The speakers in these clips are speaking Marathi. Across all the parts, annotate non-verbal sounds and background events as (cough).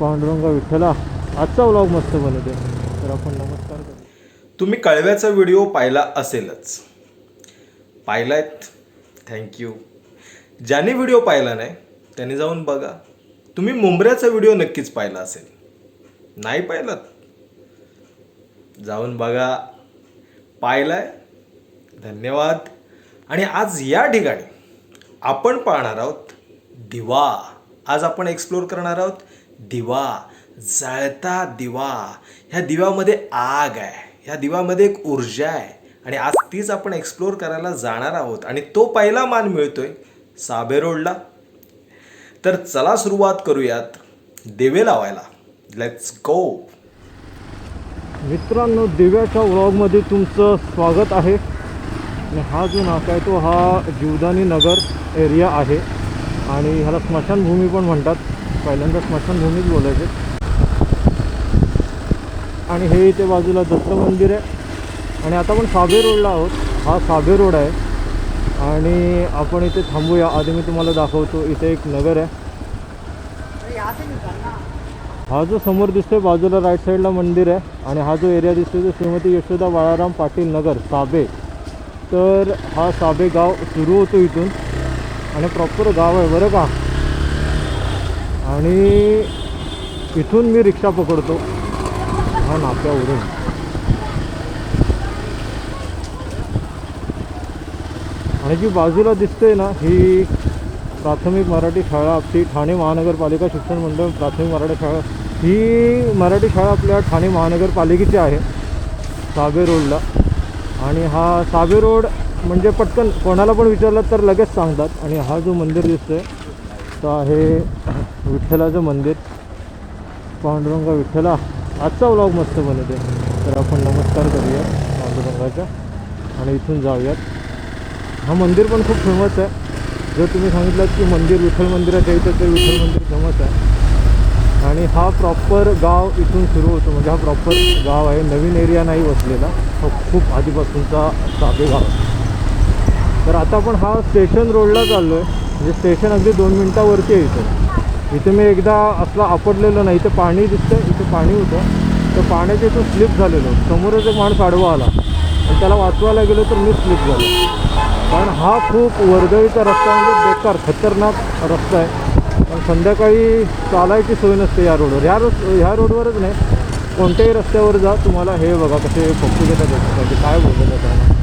पांडुरंगा विठ्ठला. आजचा व्लॉग मस्त बनवते. तर आपण नमस्कार करू. तुम्ही कळव्याचा व्हिडिओ पाहिला असेलच. पाहिलायत. थँक्यू ज्याने व्हिडिओ पाहिला नाही त्याने जाऊन बघा. तुम्ही मुंबऱ्याचा व्हिडिओ नक्कीच पाहिला असेल. नाही पाहिलात? जाऊन बघा. पाहिलाय? धन्यवाद. आणि आज या ठिकाणी आपण पाहणार आहोत दिवा. आज आपण एक्सप्लोर करणार आहोत दिवा जळता दिवा. ह्या दिव्यामध्ये आग आहे. ह्या दिव्यामध्ये एक ऊर्जा आहे. आणि आज तीच आपण एक्सप्लोर करायला जाणार आहोत. आणि तो पहिला मान मिळतोय साबे रोडला. तर चला सुरुवात करूयात दिवे लावायला. लेट्स गो मित्रांनो दिव्याच्या व्लॉगमध्ये तुमचं स्वागत आहे. आणि हा जो नाका आहे तो हा जीवदानी नगर एरिया आहे. आणि ह्याला स्मशानभूमी पण म्हणतात. पहिल्यांदा स्मशानभूमीच बोलायचे. आणि हे इथे बाजूला दत्त मंदिर आहे. आणि आता आपण साबे रोडला आहोत. हा साबे रोड आहे. आणि आपण इथे थांबूया. आधी मी तुम्हाला दाखवतो. इथे एक नगर आहे. हा जो समोर दिसतोय बाजूला राईट साईडला मंदिर आहे. आणि हा जो एरिया दिसतोय तो श्रीमती यशोदा बाळाराम पाटील नगर साबे. तर हा साबे गाव सुरू होतो इथून. आणि प्रॉपर गाव आहे. बरं का? आणि इथून मी रिक्षा पकडतो. हा नाक्यावरून. आणि जी बाजूला दिसते ना ही प्राथमिक मराठी शाळा आपली ठाणे महानगरपालिका शिक्षण मंडळ प्राथमिक मराठी शाळा. ही मराठी शाळा आपल्या ठाणे महानगरपालिकेची आहे साबे रोडला. आणि हा साबे रोड म्हणजे पटकन कोणाला पण विचारलं तर लगेच सांगतात. आणि हा जो मंदिर दिसतोय तो आहे विठ्ठलाचं मंदिर. पांडुरंगा विठ्ठला. आजचा व्लॉग मस्त बनवते. तर आपण नमस्कार करूया पांडुरंगाचा आणि इथून जाऊयात. हा मंदिर पण खूप फेमस आहे. जर तुम्ही सांगितलं की मंदिर विठ्ठल मंदिरात यायचं ते विठ्ठल मंदिर फेमस आहे. आणि हा प्रॉपर गाव इथून सुरू होतो. म्हणजे हा प्रॉपर गाव आहे. नवीन एरिया नाही वसलेला. हा खूप आधीपासूनचा साधे गाव तर आता आपण हा स्टेशन रोडला चाललो आहे म्हणजे स्टेशन अगदी दोन मिनटावरती आहे इथे मी एकदा असला आपडलेलो नाही इथे पाणी दिसतं इथे पाणी होतं. तर पाण्याच्या इथून स्लिप झालेलो. समोरच एक माणूस आडवा आला. आणि त्याला वाचवायला गेलो तर मी स्लिप झालो. कारण हा खूप वर्दळीचा रस्ता म्हणजे बेकार खतरनाक रस्ता आहे. पण संध्याकाळी चालायची सोय नसते या रोडवर ह्या रोड ह्या रोडवरच नाही. कोणत्याही रस्त्यावर जा. तुम्हाला हे बघा कसे पक्षी घेतात त्याच्यासाठी काय बोललं त्यांना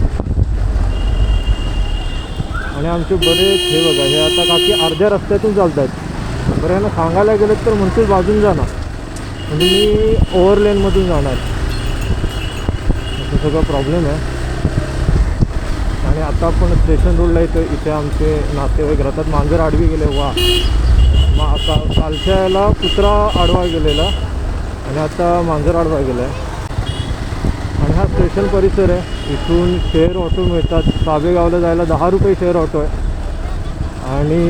आणि आमचे बरेच हे बघा हे आता काकी अर्ध्या रस्त्यातून चालत आहेत बरं यांना सांगायला गेलं तर म्हणतील बाजून जाणार म्हणजे मी ओव्हर लेनमधून जाणार. असं सगळं प्रॉब्लेम आहे. आणि आता आपण स्टेशन रोडला येतो इथे आमचे नातेवाईक राहतात. मांजर आडवी गेले वा. मग आता कालच्या याला कुत्रा आडवा गेलेला आणि आता मांजर आडवा गेला आहे आणि हा स्टेशन परिसर आहे. इथून शेअर ऑटो मिळतात. साबेगावला जायला दहा रुपये शेअर ऑटो आहे. आणि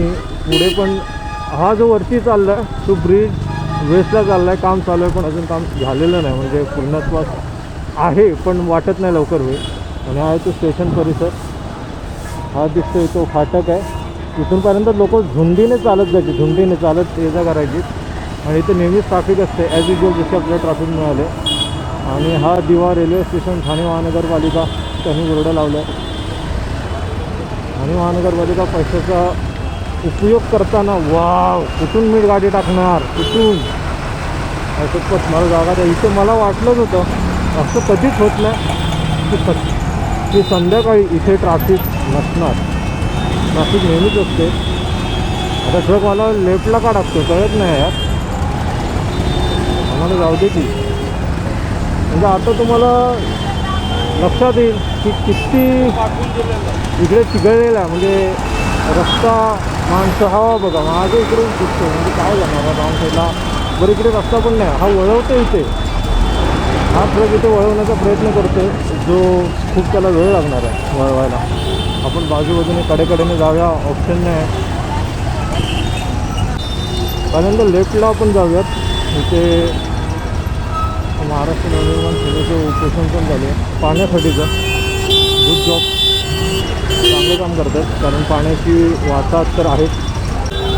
पुढे पण हा जो वरती चालला आहे तो ब्रिज वेस्टला चालला आहे काम चालू आहे पण अजून काम झालेलं नाही. म्हणजे पूर्णत्वास आहे पण वाटत नाही लवकर होईल. आणि हा आहे तो स्टेशन परिसर हा दिसतोय तो फाटक आहे. इथूनपर्यंत लोक झुंडीने चालत जायचे झुंडीने चालत ये जा करायची. आणि इथे नेहमीच ट्रॅफिक असते ॲज युजल जसे आपल्याला ट्रॅफिक मिळाले. आणि हा दिवा रेल्वे स्टेशन ठाणे महानगरपालिका त्यांनी बोर्ड लावला आहे ठाणे महानगरपालिका पैशाचा उपयोग करताना वाव कुठून मी गाडी टाकणार? कुठून? खूपच मला जागा द्या इथे मला वाटलंच होतं. असं कधीच होत नाही. की स की संध्याकाळी इथे ट्रॅफिक नसणार. ट्रॅफिक नेहमीच असते. आता ट्रक मला लेफ्टला का टाकतो? कळत नाही यार. आम्हाला जाऊ दे की. म्हणजे आता तुम्हाला लक्षात येईल की किती इकडे चिघळलेला म्हणजे रस्ता माणसं इकडे दिसतो म्हणजे इकडे रस्ता पण नाही हा वळवतो इथे हा। ट्रक प्रयत्न करतो जो खूप त्याला वेळ लागणार आहे वळवायला आपण बाजूबाजूने कडेकडेने जाऊया ऑप्शन नाही पहिल्यांदा लेफ्टला आपण जाऊयात महाराष्ट्र नवनिर्माण सेनेचं उपोषण पण झाले पाण्यासाठीचं गुड जॉब चांगलं काम करतात. कारण पाण्याची वाहतात तर आहेत.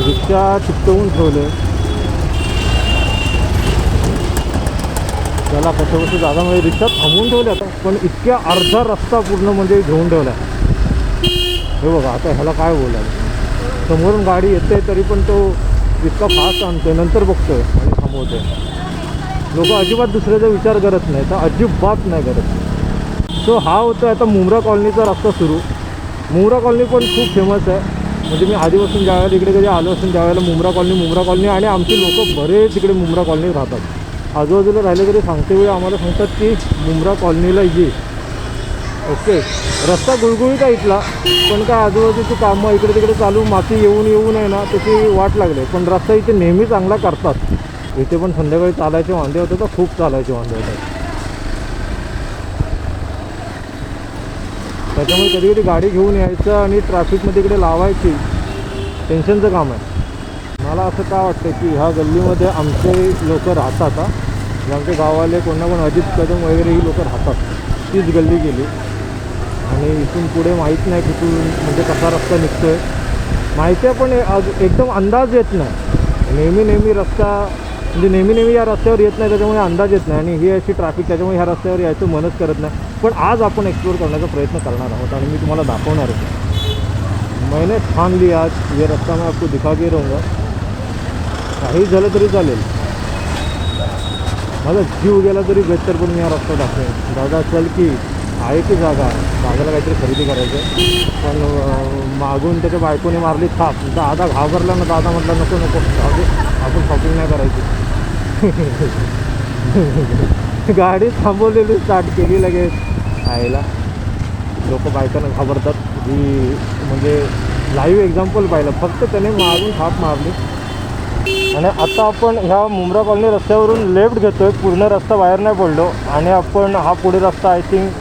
रिक्षा चिकटवून ठेवले. त्याला कसं कसं जागा म्हणजे रिक्षा थांबवून ठेवल्या. आता पण इतक्या अर्धा रस्ता पूर्ण म्हणजे घेऊन ठेवला. हे बघा आता ह्याला काय बोलायला समोरून गाडी येते तरी पण तो इतका फास्ट आणतोय. नंतर बघतोय आणि थांबवतोय. लोक अजिबात दुसऱ्याचा विचार करत नाही तर अजिबात नाही करत. सो हा होता आता मुंब्रा कॉलनीचा रस्ता सुरू. मुंब्रा कॉलनी पण खूप फेमस आहे. म्हणजे मी आधीपासून ज्या वेळेला इकडे कधी आलो असून त्यावेळेला मुंब्रा कॉलनी मुंब्रा कॉलनी आणि आमचे लोक बरेच इकडे मुंब्रा कॉलनीत राहतात. आजूबाजूला राहिले तरी सांगते वेळी आम्हाला सांगतात की मुंब्रा कॉलनीला ये. ओके? रस्ता गुळगुळीत आहे इथला पण काय आजूबाजूची कामं इकडे तिकडे चालू माती येऊन येऊन आहे ना त्याची वाट लागले पण रस्ता इथे नेहमी चांगला करतात. इथे पण संध्याकाळी चालायचे वांदे होते तर खूप चालायचे वांदे होतात त्याच्यामुळे कधी कधी गाडी घेऊन यायचं आणि ट्रॅफिकमध्ये इकडे लावायची टेन्शनचं काम आहे. मला असं का वाटतं की ह्या गल्लीमध्ये आमचे लोक राहतात म्हणजे आमचे गाववाले कोणा कोण अजित कदम वगैरे ही लोक राहतात. तीच गल्ली गेली. आणि इथून पुढे माहीत नाही कुठून म्हणजे कसा रस्ता निघतो आहे माहिती आहे पण आज- एकदम अंदाज येत नाही. नेहमी नेहमी रस्ता म्हणजे नेहमी नेहमी या रस्त्यावर येत नाही त्याच्यामुळे अंदाज येत नाही. आणि ही अशी ट्रॅफिक त्याच्यामुळे ह्या रस्त्यावर यायचं मनच करत नाही. पण आज आपण एक्सप्लोर करण्याचा प्रयत्न करणार आहोत आणि मी तुम्हाला दाखवणार आहे. मैंने ठान ली आज ये रस्ता मैं आपको दिखा के रहूँगा. काही झालं तरी चालेल. माझा जीव गेला तरी बेहतर पण मी हा रस्ता दाखवेन. दादा चल की आहे की जागा? दादाला काहीतरी खरेदी करायचं आहे. पण मागून त्याच्या बायकोने मारली थाप. दादा घाबरला ना दादा म्हटलं नको नको. आपण शॉपिंग नाही करायची. (laughs) गाडी थांबवलेली स्टार्ट केली लगेच. आयला लोक बायकांना घाबरतात. ही म्हणजे लाईव्ह एक्झाम्पल पाहिलं. फक्त त्याने मारून थाप मारली. आणि आता आपण ह्या मुंब्रा कॉलनी रस्त्यावरून लेफ्ट घेतोय. पूर्ण रस्ता बाहेर नाही पडलो. आणि आपण हा पुढे रस्ता आय थिंक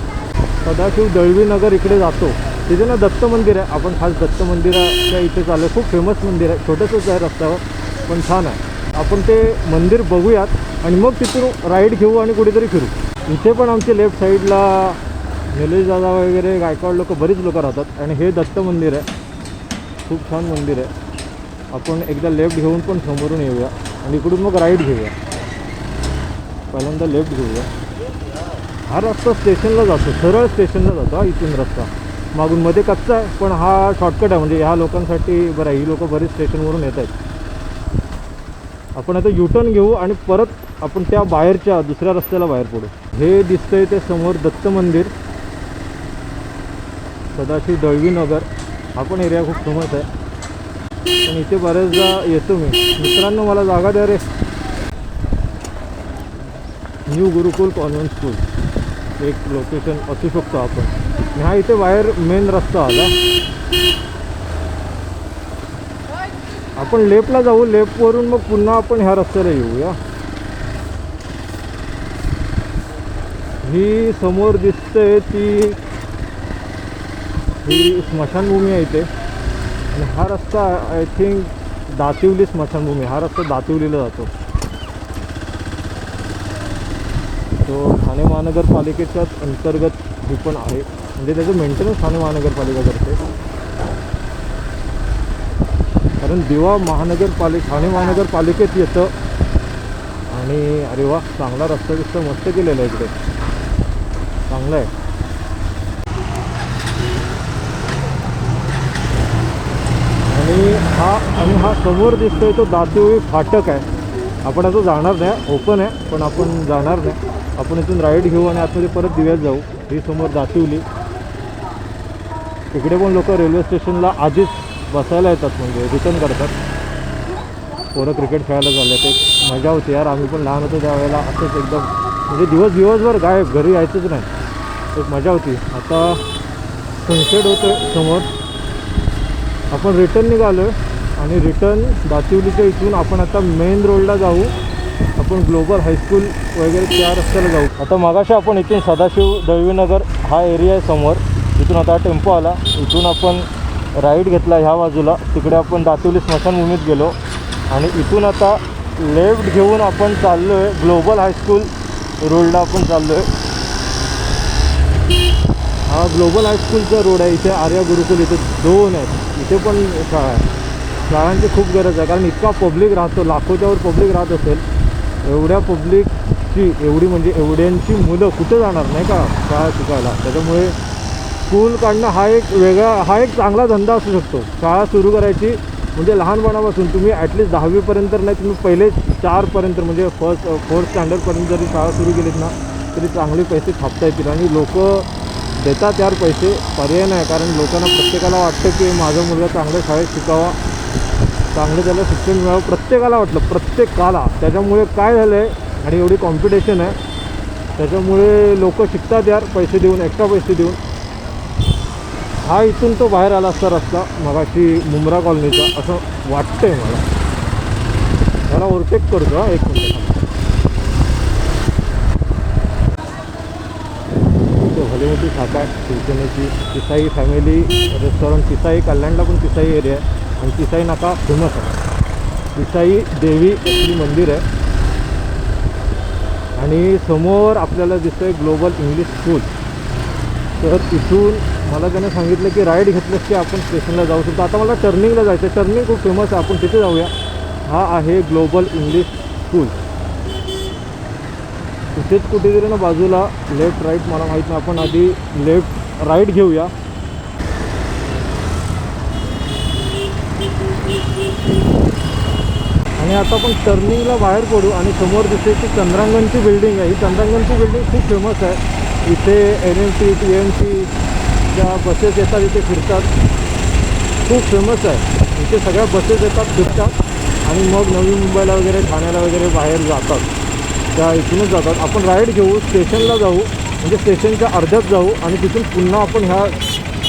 सदाशिव दळवी नगर इकडे जातो. तिथे ना दत्त मंदिर आहे. आपण खास दत्त मंदिराच्या इथे चालू खूप फेमस मंदिर आहे. छोटंसंच आहे रस्त्यावर. पण छान आहे. आपण ते मंदिर बघूयात आणि मग तिथून राईड घेऊ आणि कुठेतरी फिरू. इथे पण आमचे लेफ्ट साईडला निलेश दादा वगैरे गायकवाड लोक बरीच लोक राहतात. आणि हे दत्त मंदिर आहे. खूप छान मंदिर आहे. आपण एकदा लेफ्ट घेऊन पण समोरून येऊया. आणि इकडून मग राईट घेऊया. पहिल्यांदा लेफ्ट घेऊया. हा रस्ता स्टेशनला जातो. सरळ स्टेशनला जातो हा इथून रस्ता. मागून मध्ये कच्चा आहे पण हा शॉर्टकट आहे. म्हणजे ह्या लोकांसाठी बरं आहे, ही लोक बरीच स्टेशनवरून येत आहेत आपण आता युटर्न घेऊ आणि परत आपण त्या बाहेरच्या दुसऱ्या रस्त्याला बाहेर पडू. हे दिसतंय ते समोर दत्त मंदिर. सदाशिव दळवी नगर. हा पण एरिया खूप फेमस आहे. पण इथे बऱ्याचदा येतो मी. मित्रांनो मला जागा द्या रे. न्यू गुरुकुल कॉन्व्हेंट स्कूल एक लोकेशन असू शकतो आपण. ह्या हा इथे बाहेर मेन रस्ता आला. आपण लेफ्टला जाऊ लेफ्टवरून मग पुन्हा आपण ह्या रस्त्याला येऊया. ही समोर दिसते ती ही स्मशानभूमी आहे इथे. आणि हा रस्ता आय थिंक दातिवली स्मशानभूमी हा रस्ता दातिवलीला जातो. तो ठाणे महानगरपालिकेच्याच अंतर्गत ही पण आहे. म्हणजे त्याचं मेंटेनन्स ठाणे महानगरपालिका करते. कारण दिवा महानगरपालिका ठाणे महानगरपालिकेत येतं. आणि अरे वा चांगला रस्ता बिस्ता मस्त केलेला आहे इकडे. चांगला आहे. आणि हा आणि हा समोर दिसतोय तो दातिवळी फाटक आहे. आपण आता जाणार नाही ओपन आहे पण आपण जाणार नाही. आपण इथून राईड घेऊ आणि आतमध्ये परत दिव्यात जाऊ. ही समोर दातिवली इकडे पण लोक रेल्वे स्टेशनला आधीच बसायला येतात म्हणजे रिटर्न करतात. पोरं क्रिकेट खेळायला झाले ते मजा होती यार. आम्ही पण लहान होतो त्यावेळेला. असंच एकदम म्हणजे दिवस दिवसभर गायब घरी यायचंच नाही. एक मजा होती. आता सनसेट होतं समोर. आपण रिटर्न निघालो आहे आणि रिटर्न दातिवलीच्या इथून आपण आता मेन रोडला जाऊ. आपण ग्लोबल हायस्कूल वगैरे त्या रस्त्याला जाऊ. आता मागाशी आपण इथून सदाशिव दळवीनगर हा एरिया आहे समोर. इथून आता टेम्पो आला. इथून आपण राईड घेतला ह्या बाजूला. तिकडे आपण दातिवली स्मशानभूमीत गेलो. आणि इथून आता लेफ्ट घेऊन आपण चाललो आहे ग्लोबल हायस्कूल रोडला आपण चाललो आहे हा ग्लोबल हायस्कूलचा रोड आहे. इथे आर्या गुरुकुल इथे दोन आहेत. इथे पण शाळा आहे. शाळांची खूप गरज आहे. कारण इतका पब्लिक राहतो लाखोच्यावर पब्लिक राहत असेल एवढ्या पब्लिकची एवढी म्हणजे एवढ्यांची मुलं कुठे जाणार? नाही का? शाळा शिकायला. त्याच्यामुळे स्कूल काढणं हा एक वेगळा हा एक चांगला धंदा असू शकतो. शाळा सुरू करायची म्हणजे लहानपणापासून तुम्ही ॲटलिस्ट दहावीपर्यंत नाही तुम्ही पहिले चारपर्यंत म्हणजे फर्स्ट फोर्थ स्टँडर्डपर्यंत जरी शाळा सुरू केलीत ना तरी चांगले पैसे छापता येतील. आणि लोक देतात यार पैसे पर्याय नाही. कारण लोकांना प्रत्येकाला वाटतं की माझा मुलगा चांगल्या शाळेत शिकावा चांगलं त्याला शिक्षण मिळावं. प्रत्येकाला वाटलं प्रत्येकाला. त्याच्यामुळे काय झालं आहे आणि एवढी कॉम्पिटिशन आहे त्याच्यामुळे लोक शिकतात यार पैसे देऊन एक्स्ट्रा पैसे देऊन. हा इथून तो बाहेर आला असता रस्ता मगाशी मुंब्रा कॉलनीचा असं वाटतंय मला. मला ओव्हरटेक करतो हा एक मिनिट भले भली मोठी शाखा आहे शिवसेनेची तिसाई फॅमिली रेस्टॉरंट तिसाई कल्याणला पण तिसाई एरिया आहे. आणि तिसाई नाका फेमस आहे. तिसाई देवी मंदिर आहे. आणि समोर आपल्याला दिसतंय ग्लोबल इंग्लिश स्कूल तर तिथून मला त्याने सांगितलं की राईड घेतलंस की आपण स्टेशनला जाऊ शकतो. आता मला टर्निंगला जायचं आहे टर्निंग खूप फेमस आहे. आपण तिथे जाऊया. हा आहे ग्लोबल इंग्लिश स्कूल तिथेच कुठेतरी ना बाजूला लेफ्ट राईट मला माहीत नाही. आपण आधी लेफ्ट राईट घेऊया. आणि आता आपण टर्निंगला बाहेर पडू आणि समोर दिसते की चंद्रांगणची बिल्डिंग आहे. ही चंद्रांगणची बिल्डिंग खूप फेमस आहे. इथे N M T T M T ज्या बसेस येतात इथे फिरतात. खूप फेमस आहे. इथे सगळ्या बसेस येतात फिरतात. आणि मग नवी मुंबईला वगैरे ठाण्याला वगैरे बाहेर जातात. त्या इथूनच जातात. आपण राईड घेऊ स्टेशनला जाऊ. म्हणजे स्टेशनच्या अर्ध्यात जाऊ आणि तिथून पुन्हा आपण ह्या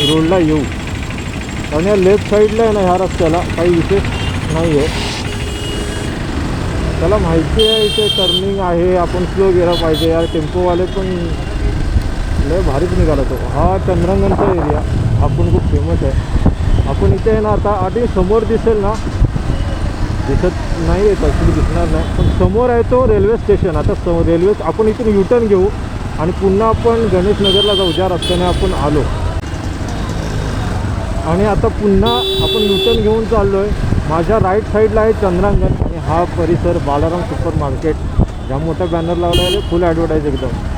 रोडला येऊ. आणि या लेफ्ट साईडला आहे ना ह्या रस्त्याला काही विशेष नाही आहे त्याला माहिती आहे इथे टर्निंग आहे. आपण स्लो गेला पाहिजे. यार टेम्पोवाले पण लय भारीच निघाला तो. हा चंद्रांगणचा एरिया आपण खूप फेमस आहे. आपण इथे आहे ना आता आधी समोर दिसेल ना दिसत नाही येत ॲक्च्युली दिसणार नाही. पण समोर आहे तो रेल्वे स्टेशन आता स रेल्वे आपण इथून युटर्न घेऊ आणि पुन्हा आपण गणेशनगरला जाऊ ज्या रस्त्याने आपण आलो. आणि आता पुन्हा आपण युटर्न घेऊन चाललो आहे माझ्या राईट साईडला आहे चंद्रांगण. आणि हा परिसर बालाराम सुपर मार्केट. ज्या मोठा बॅनर लावला आहे फुल ॲडव्हर्टाईज एकदम.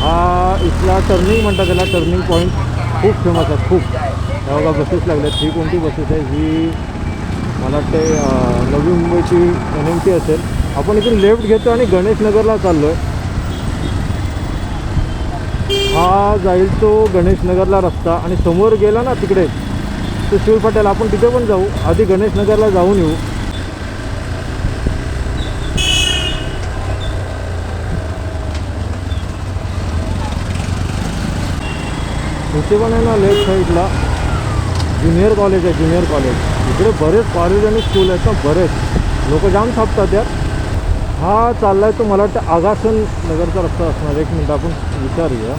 हा इथला टर्निंग म्हणतात त्याला टर्निंग पॉईंट खूप फेमस आहे खूप. त्या बघा बसेस लागल्यात. ही कोणती बसेस आहे? ही मला वाटते नवी मुंबईची एन एम टी असेल. आपण इथून लेफ्ट घेतो आणि गणेशनगरला चाललो आहे हा जाईल तो गणेशनगरला रस्ता आणि समोर गेला ना तिकडे तो शिव आपण तिथे पण जाऊ. आधी गणेशनगरला जाऊन येऊ. इथे पण आहे ना लेफ्ट साईडला ज्युनियर कॉलेज आहे ज्युनियर कॉलेज इकडे बरेच कॉलेज आणि स्कूल आहेत ना बरेच. लोक जाम छापतात यात. हा चाललाय तो मला वाटतं आगासन नगरचा रस्ता असणार. एक मिनटं आपण विचारूया.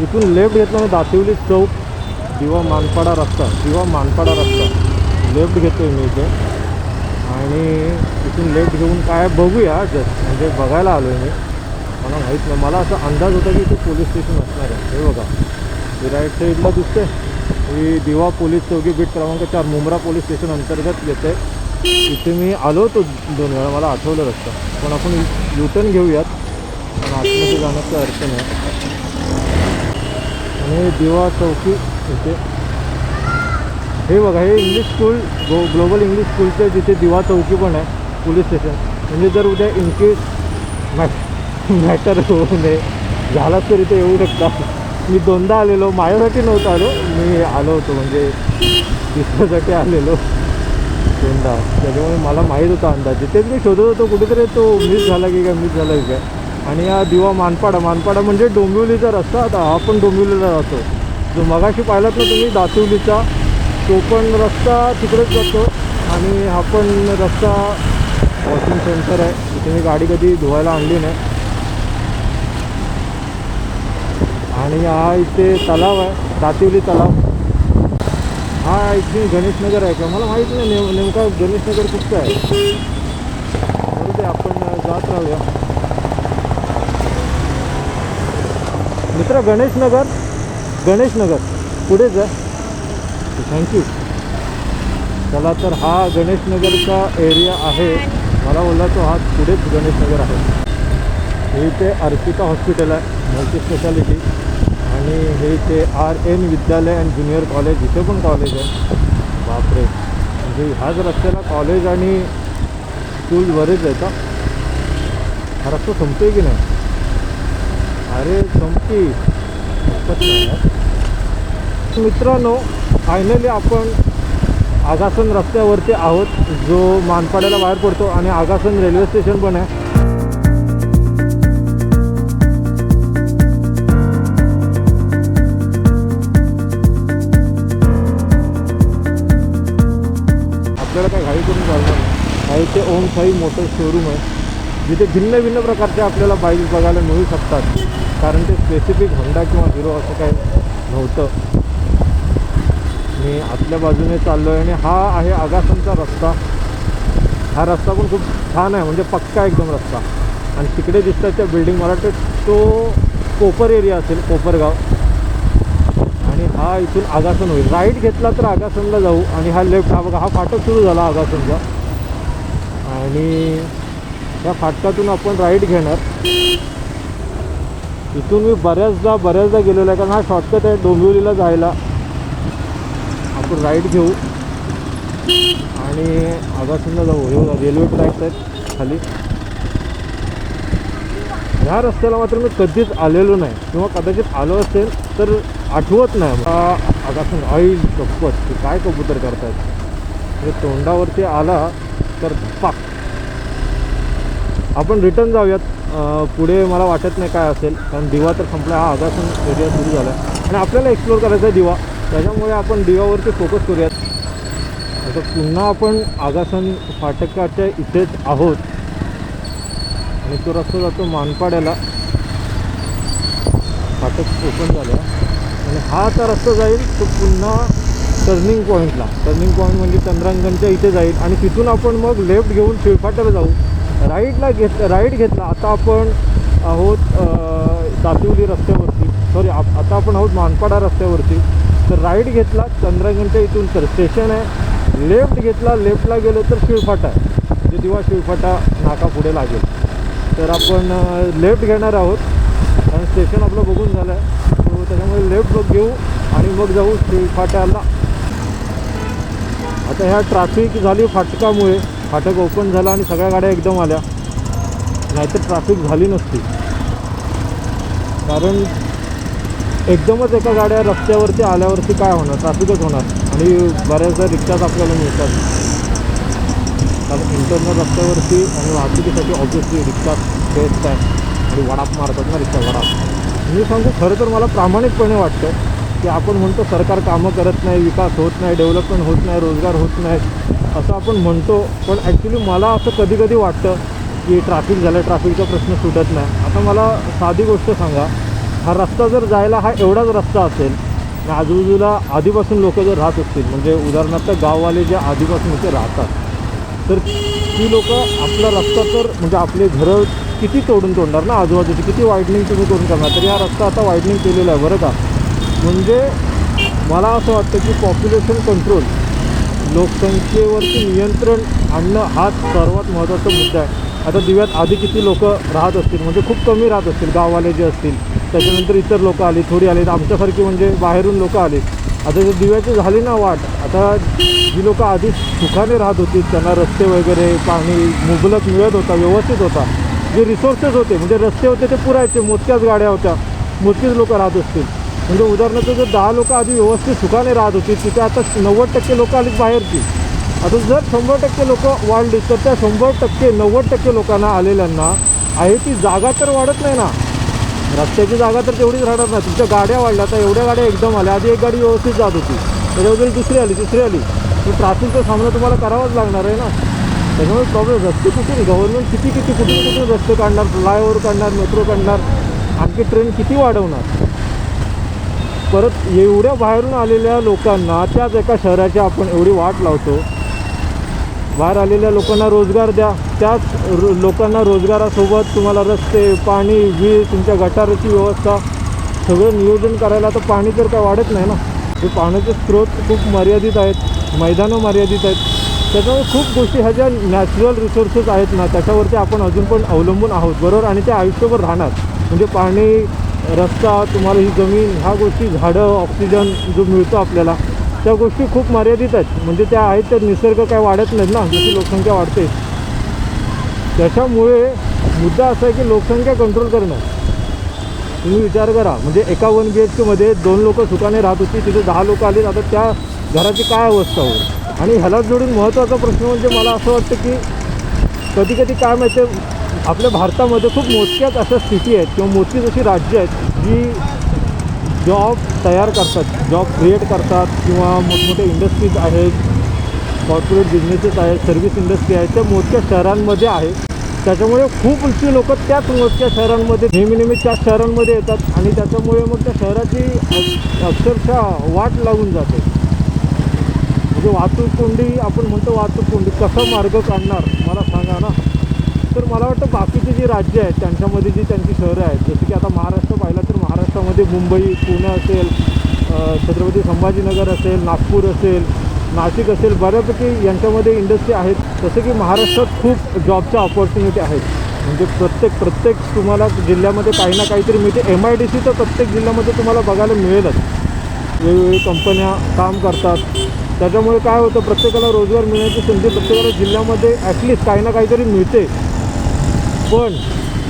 इथून लेफ्ट घेतला ना दातिवली चौक किंवा मानपाडा रस्ता. किंवा मानपाडा रस्ता. लेफ्ट घेतोय मी इथे. आणि इथून लेफ्ट घेऊन काय बघूया जस्ट म्हणजे बघायला आलो आहे मी. मला माहीत नाही. मला असा अंदाज होता की इथे पोलीस स्टेशन असणार आहे. हे बघा. ही राईट साईडला दिसते ही दिवा पोलीस चौकी बीट क्रमांक चार मुंब्रा पोलीस स्टेशन अंतर्गत येते इथे मी आलो होतो दोन वेळा मला आठवलं रस्ता. पण आपण युटर्न घेऊयात. पण आतमध्ये जाण्याचा अर्थ नाही आणि दिवा चौकी इथे. हे बघा हे English school go global English स्कूलचं जिथे दिवा चौकी पण आहे पोलीस स्टेशन. म्हणजे जर उद्या इनकेस मॅट मॅटर होऊ नये झालाच तर इथे येऊ शकता. मी दोनदा आलेलो माझ्यासाठी नव्हतं आलो मी आलो होतो म्हणजे तिसऱ्यासाठी आलेलो. दोनदा. त्याच्यामुळे मला माहीत होता अंदाज. तेच मी शोधत होतो कुठेतरी तो मिस झाला की काय मिस झाला की काय. आणि हा दिवा मानपाडा मानपाडा म्हणजे डोंबिवलीचा रस्ता आता हा पण डोंबिवलीला जातो. जो मगाशी पाहिलात ना तुम्ही दातिवलीचा तो पण रस्ता तिकडेच जातो. आणि हा पण रस्ता वॉशिंग सेंटर आहे. इथे मी गाडी कधी धुवायला आणली नाही. आणि हा इथे तलाव आहे दातिवली तलाव. हा इथे गणेशनगर आहे का? मला माहीत नाही नेम नेमका गणेशनगर कुठचं आहे? ते आपण जात राहूया. मित्र गणेशनगर गणेशनगर पुढेच आहे. थँक्यू चला तर हा गणेशनगरचा एरिया आहे. मला बोलला तो हा पुढेच गणेशनगर आहे. हे इथे अर्पिता हॉस्पिटल आहे मल्टी स्पेशालिटी आणि हे इथे आर एन विद्यालय अँड ज्युनियर कॉलेज इथे पण कॉलेज आहे. बापरे. म्हणजे ह्याच रस्त्याला कॉलेज आणि स्कूल बरेच आहे का? हा रस्ता संपतोय की नाही? अरे संपती. मित्रांनो फायनली आपण आगासन रस्त्यावरती आहोत जो मानपाड्याला बाहेर पडतो आणि आगासन रेल्वे स्टेशन पण आहे. आपल्याला काही घाई करून चालणार नाही. काही ते ओम साई मोटर शोरूम आहे. जिथे भिन्न भिन्न प्रकारचे आपल्याला बाईक बघायला मिळू शकतात. कारण ते स्पेसिफिक होंडा किंवा हिरो असं काही नव्हतं. मी आतल्या बाजूने चाललो आहे आणि हा आहे आगासनचा रस्ता. हा रस्ता पण खूप छान आहे. म्हणजे पक्का एकदम रस्ता. आणि तिकडे दिसतात त्या बिल्डिंग मला वाटतं तो कोपर एरिया असेल कोपरगाव. हा इथून आगासन होईल. राईट घेतला तर आगासनला जाऊ. आणि हा लेफ्ट हा बघा हा फाटक सुरू झाला आगासनचा. आणि या फाटकातून आपण राईट घेणार. इथून मी बऱ्याचदा बऱ्याचदा गेलेलो आहे कारण हा शॉर्टकट आहे डोंबिवलीला जायला. आपण राईट घेऊ. आणि आगासनला जाऊ. हे रेल्वे ट्रॅक्स आहेत खाली. ह्या रस्त्याला मात्र मी कधीच आलेलो नाही. किंवा कदाचित आलो असेल तर आठवत नाही आ- आगासन आई चप्पत ते काय कबूतर करतायत? हे तोंडावरती आला तर पाक. आपण रिटर्न जाऊयात. पुढे मला वाटत नाही काय असेल कारण दिवा तर संपला हा आगासन एरिया सुरू झाला आहे आणि आपल्याला एक्सप्लोर करायचा आहे दिवा. त्याच्यामुळे आपण दिवावरती फोकस करूयात. आता पुन्हा आपण आगासन फाटकाच्या इथेच आहोत. आणि तो रस्ता जातो मानपाड्याला फाटक ओपन झालं. आणि हा आता रस्ता जाईल तो पुन्हा टर्निंग पॉईंटला टर्निंग पॉईंट म्हणजे चंद्रांगणच्या इथे जाईल. आणि तिथून आपण मग लेफ्ट घेऊन शिळफाट्याला जाऊ. राईटला घेत राईट घेतला. आता आपण आहोत दातिवली रस्त्यावरती. सॉरी आता आपण आहोत मानपाडा रस्त्यावरती. तर राईट घेतला चंद्रांगणच्या इथून तर स्टेशन आहे. लेफ्ट घेतला लेफ्टला गेलो तर शिळफाटा आहे. जे दिवा शिळफाटा नाका पुढे लागेल. तर आपण लेफ्ट घेणार आहोत. कारण स्टेशन आपलं बघून झालं आहे सो त्याच्यामुळे लेफ्ट बघ घेऊ आणि मग जाऊ फाट्याला आता ह्या ट्रॅफिक झाली फाटकामुळे. फाटक ओपन झालं आणि सगळ्या गाड्या एकदम आल्या. नाहीतर ट्रॅफिक झाली नसती. कारण एकदमच एका गाड्या रस्त्यावरती आल्यावरती काय होणार? ट्रॅफिकच होणार. आणि बऱ्याचदा रिक्षाच आपल्याला मिळतात. कारण इंटरनल रस्त्यावरती आणि वाहतुकीसाठी ऑब्विसली रिक्षा बेस्ट आहे आणि वडाप मारतात ना रिक्षा वडाप. मी सांगतो खरं तर मला प्रामाणिकपणे वाटतं की आपण म्हणतो सरकार कामं करत नाही विकास होत नाही डेव्हलपमेंट होत नाही रोजगार होत नाही असं आपण म्हणतो. पण ॲक्च्युली मला असं कधी कधी वाटतं की ट्रॅफिक झालं ट्रॅफिकचा प्रश्न सुटत नाही. आता मला साधी गोष्ट सांगा. हा रस्ता जर जायला हा एवढाच रस्ता असेल आणि आजूबाजूला आधीपासून लोक जर राहत असतील म्हणजे उदाहरणार्थ गाववाले जे आधीपासून इथे राहतात तर ती लोक आपला रस्ता तर म्हणजे आपले घरं किती तोडून तोडणार ना? आजूबाजूची किती वाईडनिंग तुम्ही करून करणार तर या रस्ता आता वाईडनिंग केलेला आहे बरं का? म्हणजे मला असं वाटतं की पॉप्युलेशन कंट्रोल लोकसंख्येवरती नियंत्रण आणणं हाच सर्वात महत्त्वाचा मुद्दा आहे. आता दिव्यात आधी किती लोक राहत असतील? म्हणजे खूप कमी राहत असतील. गाववाले जे असतील. त्याच्यानंतर इतर लोक आली थोडी आली. आमच्यासारखी म्हणजे बाहेरून लोक आली. आता जर दिव्याची झाली ना वाट आता जी लोकं आधी सुखाने राहत होती त्यांना रस्ते वगैरे पाणी मुबलक मिळत होता व्यवस्थित होता. जे रिसोर्सेस होते म्हणजे रस्ते होते ते पुरायचे मोजक्याच गाड्या होत्या मोजकीच लोक राहत असतील. म्हणजे उदाहरणार्थ जर दहा लोकं आधी व्यवस्थित सुखाने राहत होती तिथे आता नव्वद टक्के लोकं आलीच बाहेरची. आता जर शंभर टक्के लोकं वाढली तर त्या शंभर टक्के नव्वद टक्के लोकांना आलेल्यांना आहे ती जागा तर वाढत नाही ना. रस्त्याची जागा तर तेवढीच राहणार नाही. तुमच्या गाड्या वाढल्या आता एवढ्या गाड्या एकदम आल्या. आधी एक गाडी व्यवस्थित जात होती. त्याच्याबद्दल दुसरी आली तिसरी आली. तर ट्रॅफिकचा सामना तुम्हाला करावाच लागणार आहे ना. त्याच्यामुळे प्रॉब्लेम रस्ते कुठून गव्हर्नमेंट किती किती कुठून कुठून रस्ते काढणार फ्लायओव्हर काढणार मेट्रो काढणार आणखी ट्रेन किती वाढवणार? परत एवढ्या बाहेरून आलेल्या लोकांना त्याच एका शहराची आपण एवढी वाट लावतो. बाहेर आलेल्या लोकांना रोजगार द्या. त्याच रो लोकांना रोजगारासोबत तुम्हाला रस्ते पाणी वीज तुमच्या गटाराची व्यवस्था सगळं नियोजन करायला तर पाणी तर काय वाढत नाही ना. हे पाण्याचे स्रोत खूप मर्यादित आहेत मैदानं मर्यादित आहेत. त्याच्यामुळे खूप गोष्टी ह्या ज्या नॅचरल रिसोर्सेस आहेत ना त्याच्यावरती आपण अजून पण अवलंबून आहोत बरोबर? आणि ते आयुष्यभर राहणार. म्हणजे पाणी रस्ता तुम्हाला ही जमीन ह्या गोष्टी झाडं ऑक्सिजन जो मिळतो आपल्याला त्या गोष्टी खूप मर्यादित आहेत. म्हणजे त्या आहेत त्या निसर्ग काय वाढत नाहीत ना जशी लोकसंख्या वाढते. त्याच्यामुळे मुद्दा असा आहे की लोकसंख्या कंट्रोल करणं. तुम्ही विचार करा. म्हणजे एका वन बी एच केमध्ये दोन लोक सुखाने राहत होती तिथे दहा लोक आली आता त्या घराची काय अवस्था होईल? आणि ह्याला जोडून महत्त्वाचा प्रश्न म्हणजे मला असं वाटतं की कधी कधी काय माहिती आहे आपल्या भारतामध्ये खूप मोजक्याच अशा स्थिती आहेत किंवा मोजकीच अशी राज्य आहेत जी जॉब तयार करतात जॉब क्रिएट करतात किंवा मोठमोठे इंडस्ट्रीज आहेत कॉर्पोरेट बिझनेसेस आहेत सर्व्हिस इंडस्ट्री आहेत त्या मोजक्या शहरांमध्ये आहे. त्याच्यामुळे खूप उंची लोक त्याच मोजक्या शहरांमध्ये नेहमी नेहमी त्याच शहरांमध्ये येतात आणि त्याच्यामुळे मग त्या शहराची अक्षरशः वाट लागून जाते. म्हणजे वाहतूक कोंडी आपण म्हणतो वाहतूक कोंडी कसा मार्ग काढणार? मला सांगा ना. तर मला वाटतं बाकीची जी राज्य आहेत त्यांच्यामध्ये जी त्यांची शहरं आहेत जसं की आता महाराष्ट्र पाहिलं तर महाराष्ट्रामध्ये मुंबई पुणे असेल छत्रपती संभाजीनगर असेल नागपूर असेल नाशिक असेल बऱ्यापैकी यांच्यामध्ये इंडस्ट्री आहेत. जसं की महाराष्ट्रात खूप जॉबच्या ऑपॉर्च्युनिटी आहेत. म्हणजे प्रत्येक प्रत्येक तुम्हाला जिल्ह्यामध्ये काही ना काहीतरी मिळते. एम आय डी सी तर प्रत्येक जिल्ह्यामध्ये तुम्हाला बघायला मिळेलच. वेगवेगळी कंपन्या काम करतात. त्याच्यामुळे काय होतं प्रत्येकाला रोजगार मिळण्याची संधी प्रत्येकाला जिल्ह्यामध्ये ॲटलिस्ट काही ना काहीतरी मिळते. पण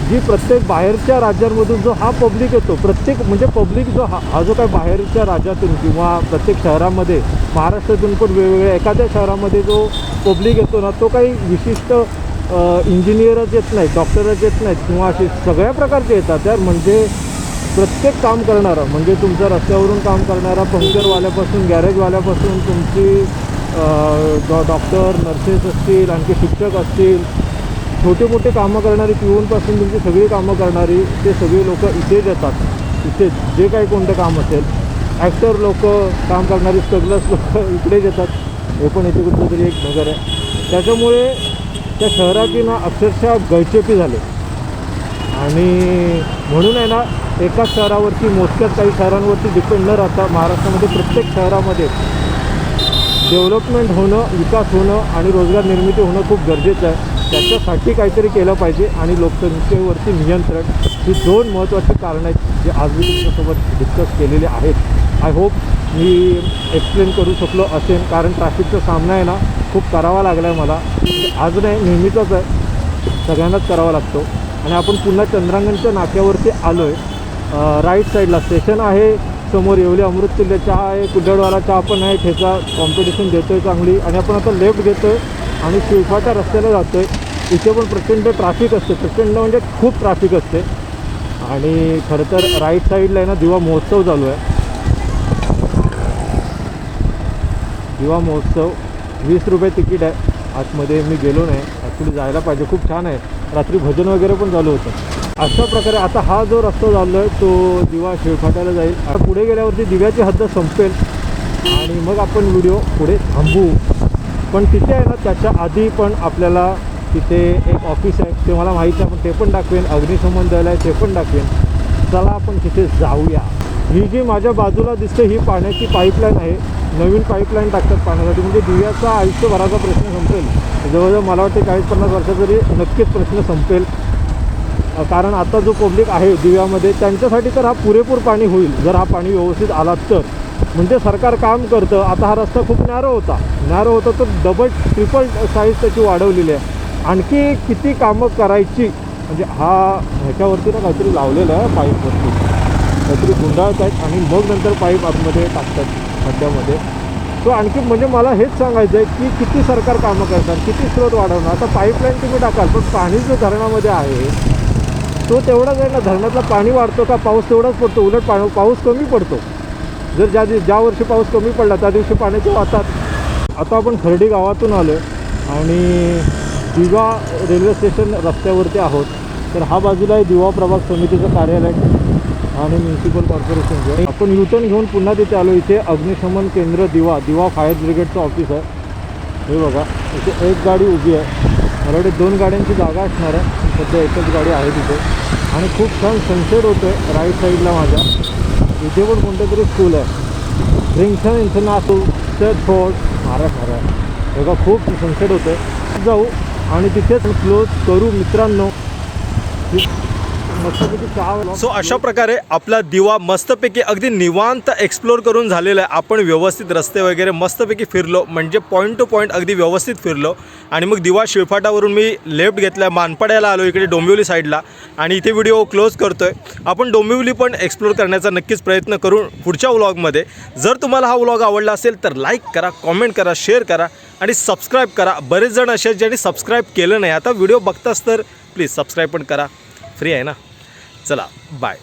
जी प्रत्येक बाहेरच्या राज्यांमधून जो हा पब्लिक येतो प्रत्येक म्हणजे पब्लिक जो हा हा जो काय बाहेरच्या राज्यातून किंवा प्रत्येक शहरामध्ये महाराष्ट्रातून पण वेगवेगळ्या एखाद्या शहरामध्ये जो पब्लिक येतो ना तो काही विशिष्ट इंजिनियरच येत नाहीत डॉक्टरच येत नाहीत किंवा असे सगळ्या प्रकारचे येतात यार. म्हणजे प्रत्येक काम करणारा म्हणजे तुमच्या रस्त्यावरून काम करणारा पंक्चरवाल्यापासून गॅरेजवाल्यापासून तुमची डॉ डॉक्टर नर्सेस असतील आणखी शिक्षक असतील छोटे मोठे कामं करणारी पिऊनपासून तुमची सगळी कामं करणारी ते सगळे लोक इथेच येतात. इथे जे काही कोणतं काम असेल ॲक्टर लोक काम करणारी स्ट्रगलर्स लोक इकडेच येतात. हे पण इथे कुठलं तरी एक नगर आहे. त्याच्यामुळे त्या शहराची ना अक्षरशः गळचेपी झाले. आणि म्हणून आहे ना एकाच शहरावरती मोजक्याच काही शहरांवरती डिपेंड न राहता महाराष्ट्रामध्ये प्रत्येक शहरामध्ये डेव्हलपमेंट होणं विकास होणं आणि रोजगार निर्मिती होणं खूप गरजेचं आहे. त्याच्यासाठी काहीतरी केलं पाहिजे आणि लोकसंख्येवरती नियंत्रण ही दोन महत्त्वाची कारणं आहेत जे आज मी तुमच्यासोबत डिस्कस केलेले आहेत. आय होप मी एक्सप्लेन करू शकलो असेल कारण ट्रॅफिकचा सामना आहे ना खूप करावा लागला आहे मला. आज नाही नेहमीचाच आहे. सगळ्यांनाच करावा लागतो. आणि आपण पुन्हा चंद्रांगणच्या नाक्यावरती आलो आहे राईट साईडला स्टेशन आहे समोर येवले अमृत किल्ले चहा आहे कुड्डडवाला चहा पण आहे ठेचा कॉम्पिटिशन देतो आहे चांगली. आणि आपण आता लेफ्ट घेतो आहे आणि शिवफाच्या रस्त्याला जातो आहे इथे पण प्रचंड ट्रॅफिक असते. प्रचंड म्हणजे खूप ट्रॅफिक असते. आणि खरं तर राईट साईडला आहे ना दिवा महोत्सव चालू आहे. दिवा महोत्सव वीस रुपये तिकीट आहे. आतमध्ये मी गेलो नाही. ॲक्च्युली जायला पाहिजे. खूप छान आहे. रात्री भजन वगैरे पण चालू होतं. अशा प्रकारे आता हा जो रस्ता चाललो आहे तो दिवा शिळफाट्याला जाईल. आता पुढे गेल्यावरती दिव्याची हद्द संपेल. आणि मग आपण व्हिडिओ पुढे थांबू. पण तिथे आहे ना त्याच्या आधी पण आपल्याला तिथे एक ऑफिस आहे ते मला माहीत आहे पण ते पण दाखवेन. अग्निशमन दल आहे ते पण दाखवेन. चला आपण तिथे जाऊया. ही जी माझ्या बाजूला दिसते ही पाण्याची पाईपलाईन आहे. नवीन पाईपलाईन टाकतात पाण्यासाठी. म्हणजे दिव्याचा आयुष्यभराचा प्रश्न संपेल. जवळजवळ मला वाटते चाळीस पन्नास वर्षाचा तरी नक्कीच प्रश्न संपेल. कारण आता जो पब्लिक आहे दिव्यामध्ये त्यांच्यासाठी तर हा पुरेपूर पाणी होईल. जर हा पाणी व्यवस्थित आला तर. म्हणजे सरकार काम करतं. आता हा रस्ता खूप नॅरो होता. नॅरो होता तर डबल ट्रिपल साईज त्याची वाढवलेली आहे. आणखी किती कामं करायची? म्हणजे हा ह्याच्यावरती ना काहीतरी लावलेलं आहे पाईपवरती काहीतरी गुंडाळत आहेत आणि मग नंतर पाईप आतमध्ये टाकतात खड्ड्यामध्ये. सो आणखी म्हणजे मला हेच सांगायचं आहे की किती सरकार कामं करतात किती स्रोत वाढवणार? आता पाईपलाईन तुम्ही टाकाल पण पाणी जो धरणामध्ये आहे तो तेवढाच आहे ना धरणातलं पाणी वाढतो का? पाऊस तेवढाच पडतो. उलट पा पाऊस कमी पडतो. जर ज्या दिव ज्या वर्षी पाऊस कमी पडला त्या दिवशी पाण्याचे वाहतात. आता आपण खर्डी गावातून आलो आणि दिवा रेल्वे स्टेशन रस्त्यावरती आहोत. तर हा बाजूला आहे दिवा प्रभाग समितीचं कार्यालय आणि म्युन्सिपल कॉर्पोरेशन. आपण युटर्न घेऊन पुन्हा तिथे आलो. इथे अग्निशमन केंद्र दिवा दिवा फायर ब्रिगेडचं ऑफिस आहे. हे बघा इथे एक गाडी उभी आहे. मला वाटते दोन गाड्यांची जागा असणार आहे. सध्या एकच गाडी आहे तिथे. आणि खूप छान सनसेट होतो आहे राईट साईडला माझ्या. इथे पण कोणतं तरी स्कूल आहे. ड्रिंक्सन इंटरनॅशनल चर्च फोर्ट आहे बघा खूप सनसेट होतं जाऊ. आणि तिथेच क्लोज करू मित्रांनो. सो अशा प्रकारे आपला दिवा मस्तपैकी अगदी निवांत एक्सप्लोर करून झालेला आहे. आपण व्यवस्थित रस्ते वगैरे मस्तपैकी फिरलो म्हणजे पॉईंट टू पॉईंट अगदी व्यवस्थित फिरलो. आणि मग दिवा शिळफाटावरून मी लेफ्ट घेतला मानपाड्याला आलो इकडे डोंबिवली साईडला आणि इथे व्हिडिओ क्लोज करतोय. आपण डोंबिवली पण एक्सप्लोर करण्याचा नक्कीच प्रयत्न करू पुढच्या व्लॉगमध्ये जर तुम्हाला हा व्लॉग आवडला असेल तर लाईक करा कॉमेंट करा शेअर करा आणि सबस्क्राईब करा. बरेच जण असे ज्यांनी सबस्क्राईब केलं नाही. आता व्हिडिओ बघताच तर प्लीज सबस्क्राईब पण करा. फ्री आहे ना? चला बाय